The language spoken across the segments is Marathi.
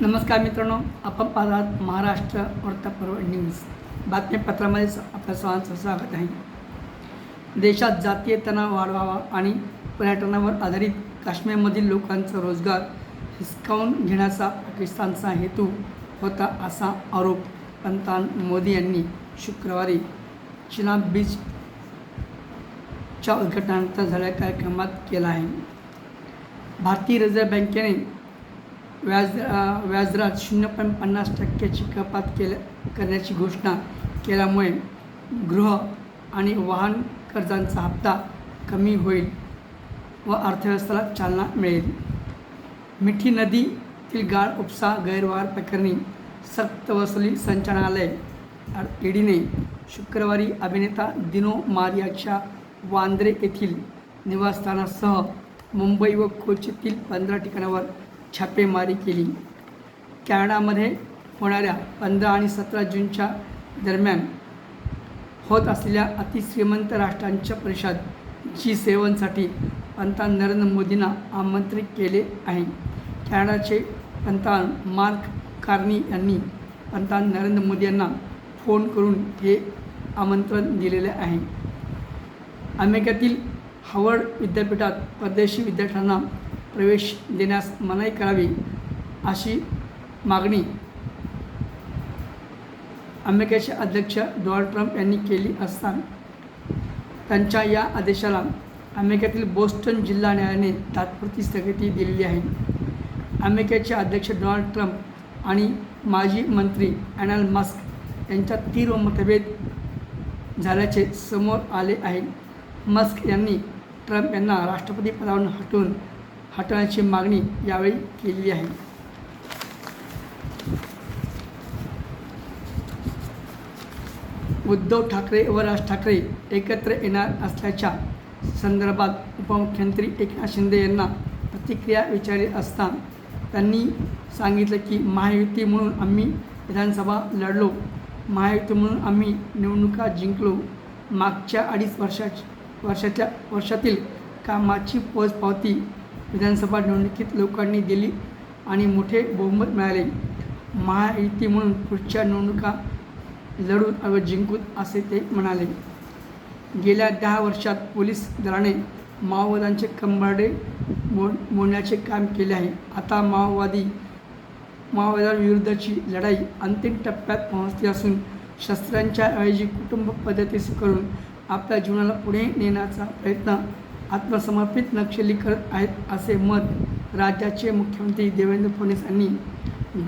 नमस्कार मित्रांनो आपण पाहतात महाराष्ट्र वृत्तपर्व न्यूज. बातमीपत्रामध्ये आपल्या सर्वांचं स्वागत आहे. देशात जातीय तणाव वाढवावा आणि पर्यटनावर आधारित काश्मीरमधील लोकांचा रोजगार हिसकावून घेण्याचा पाकिस्तानचा हेतू होता असा आरोप पंतप्रधान मोदी यांनी शुक्रवारी चिनाब बीचच्या उद्घाटनानंतर झालेल्या कार्यक्रमात केला आहे. भारतीय रिझर्व्ह बँकेने व्याज व्याजदरात शून्य पॉईंट पन्नास टक्क्याची कपात केल्या करण्याची घोषणा केल्यामुळे गृह आणि वाहन कर्जांचा हप्ता कमी होईल व अर्थव्यवस्थेला चालना मिळेल. मिठी नदीतील गाळ उपसा गैरव्यवहार प्रकरणी सक्तवसुली संचालनालय ईडीने शुक्रवारी अभिनेता दिनो मारियाच्या वांद्रे येथील निवासस्थानासह मुंबई व कोचीतील पंधरा ठिकाणावर छापेमारी केली. कॅनडामध्ये होणाऱ्या पंधरा आणि सतरा जूनच्या दरम्यान होत असलेल्या अतिश्रीमंत राष्ट्रांच्या परिषद जी सेवनसाठी पंतप्रधान नरेंद्र मोदींना आमंत्रित केले आहे. कॅनडाचे पंतप्रधान मार्क कार्नी यांनी पंतप्रधान नरेंद्र मोदी यांना फोन करून हे आमंत्रण दिलेले आहे. अमेरिकेतील हवर्ड विद्यापीठात परदेशी विद्यार्थ्यांना प्रवेश देण्यास मनाई करावी अशी मागणी अमेरिकेचे अध्यक्ष डोनाल्ड ट्रम्प यांनी केली असता त्यांच्या या आदेशाला अमेरिकेतील बोस्टन जिल्हा न्यायालयाने तात्पुरती स्थगिती दिलेली आहे. अमेरिकेचे अध्यक्ष डोनाल्ड ट्रम्प आणि माजी मंत्री अॅनल मस्क यांच्यात तीव्र मतभेद झाल्याचे समोर आले आहे. मस्क यांनी ट्रम्प यांना राष्ट्रपती पदावरून हटवून हटवण्याची मागणी यावेळी केली आहे. उद्धव ठाकरे व राज ठाकरे एकत्र येणार असल्याच्या संदर्भात उपमुख्यमंत्री एकनाथ शिंदे यांना प्रतिक्रिया विचारली असता त्यांनी सांगितलं की महायुती म्हणून आम्ही विधानसभा लढलो. महायुती म्हणून आम्ही निवडणुका जिंकलो. मागच्या अडीच वर्षाची वर्षाच्या वर्षातील कामाची पोचपावती विधानसभा निवडणुकीत लोकांनी दिली आणि मोठे बहुमत मिळाले. महायुती म्हणून पुढच्या निवडणुका लढून व जिंकून असे ते म्हणाले. गेल्या दहा वर्षात पोलीस दलाने माओवाद्यांचे कंबाडे मोड मोडण्याचे काम केले आहे. आता माओवादी माओवाद्यांविरुद्धची लढाई अंतिम टप्प्यात पोहोचली असून शस्त्रांच्या ऐवजी कुटुंब पद्धती करून आपल्या जीवनाला पुढे नेण्याचा प्रयत्न आत्मसमर्पित नक्षली करत आहेत असे मत राज्याचे मुख्यमंत्री देवेंद्र फडणवीस यांनी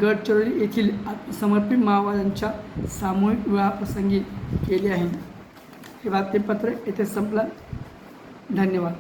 गडचिरोली येथील आत्मसमर्पित माओवाद्यांच्या सामूहिक विवाहाप्रसंगी केले आहे. हे बातमीपत्र येथे संपलं. धन्यवाद.